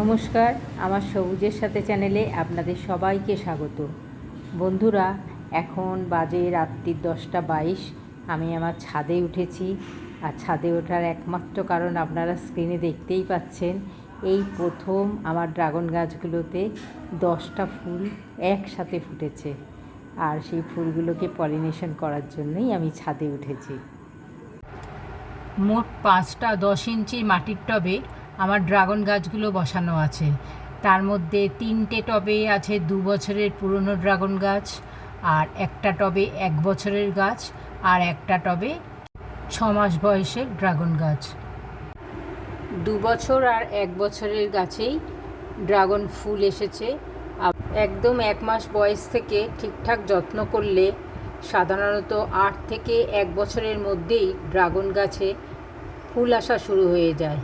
নমস্কার, আমার সবুজের সাথে চ্যানেলে আপনাদের সবাইকে স্বাগত। বন্ধুরা, এখন বাজে রাত্রির দশটা বাইশ, আমি আমার ছাদে উঠেছি। আর ছাদে ওঠার একমাত্র কারণ আপনারা স্ক্রিনে দেখতেই পাচ্ছেন, এই প্রথম আমার ড্রাগন গাছগুলোতে দশটা ফুল একসাথে ফুটেছে। আর সেই ফুলগুলোকে পলিনেশন করার জন্যই আমি ছাদে উঠেছি। মোট পাঁচটা দশ ইঞ্চি মাটির টবে আমার ড্রাগন গাছগুলো বসানো আছে। তার মধ্যে তিনটে টবে আছে দু বছরের পুরনো ড্রাগন গাছ, আর একটা টবে এক বছরের গাছ, আর একটা টবে ছ মাস বয়সের ড্রাগন গাছ। দু বছর আর এক বছরের গাছেই ড্রাগন ফুল এসেছে। একদম এক মাস বয়স থেকে ঠিকঠাক যত্ন করলে সাধারণত আট থেকে এক বছরের মধ্যেই ড্রাগন গাছে ফুল আসা শুরু হয়ে যায়।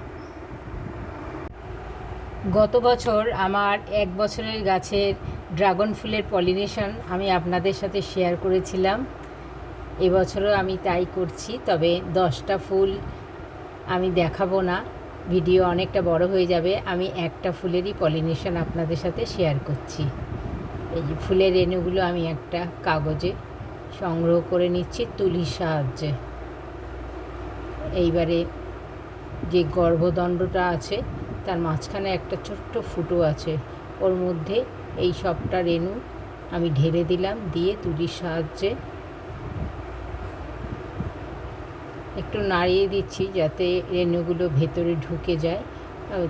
গত বছর আমার এক বছরের গাছের ড্রাগন ফুলের পলিনেশন আমি আপনাদের সাথে শেয়ার করেছিলাম। এবছরও আমি তাই করছি, তবে দশটা ফুল আমি দেখাবো না। ভিডিও অনেকটা বড় হয়ে যাবে। আমি একটা ফুলেরই পলিনেশন আপনাদের সাথে শেয়ার করছি। এই ফুলের রেণুগুলো আমি একটা কাগজে সংগ্রহ করে নিচ্ছি তুলির সাহায্যে। এইবারে যে গর্ভদণ্ডটা আছে তার মাঝখানে একটা ছোট্ট ফুটো আছে। ওর মধ্যে এই সবটা রেণু আমি ঢেলে দিলাম, দিয়ে তুলির সাহায্যে একটু নাড়িয়ে দিচ্ছি যাতে রেণুগুলো ভেতরে ঢুকে যায়।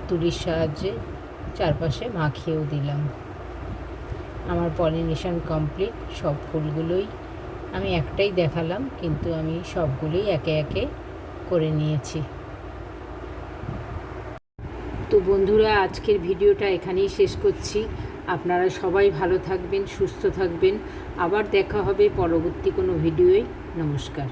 তুলির সাহায্যে চারপাশে মাখিয়েও দিলাম। আমার পলিনেশন কমপ্লিট, সব ফুলগুলোই আমি একটাই দেখালাম, কিন্তু আমি সবগুলোই একে একে করে নিয়েছি। তো বন্ধুরা, আজকের ভিডিওটা এখানেই শেষ করছি। আপনারা সবাই ভালো থাকবেন, সুস্থ থাকবেন। আবার দেখা হবে পরবর্তী কোনো ভিডিওয়। নমস্কার।